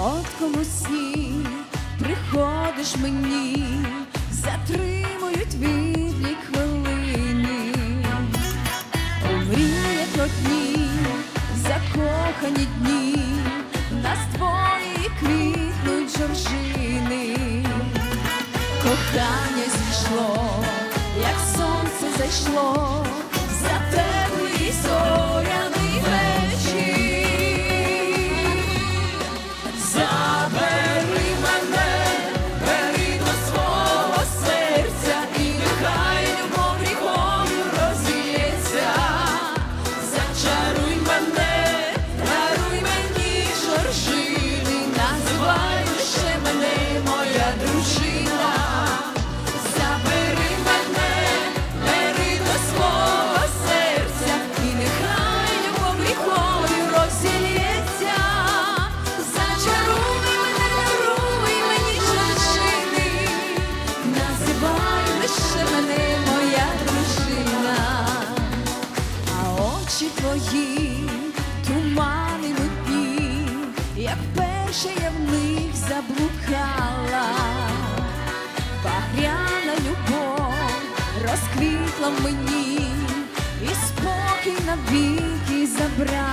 солодкому сні приходиш мені, затримують відлік хвилини. У мріях одні, закохані дні, нас двоє квітнуть жоржини. Кохання зійшло, як сонце зайшло, твої тумани нудні, як перше я в них заблукала, багряна любов розквітла мені, і спокій навіки забрала.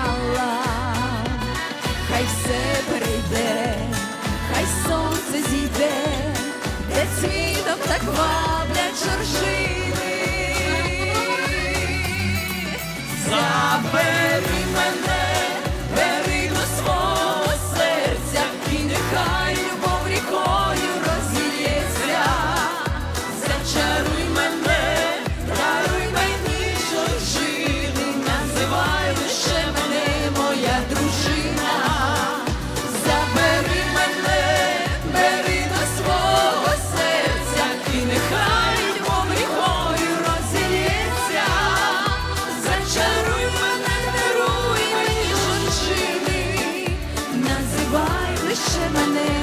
when they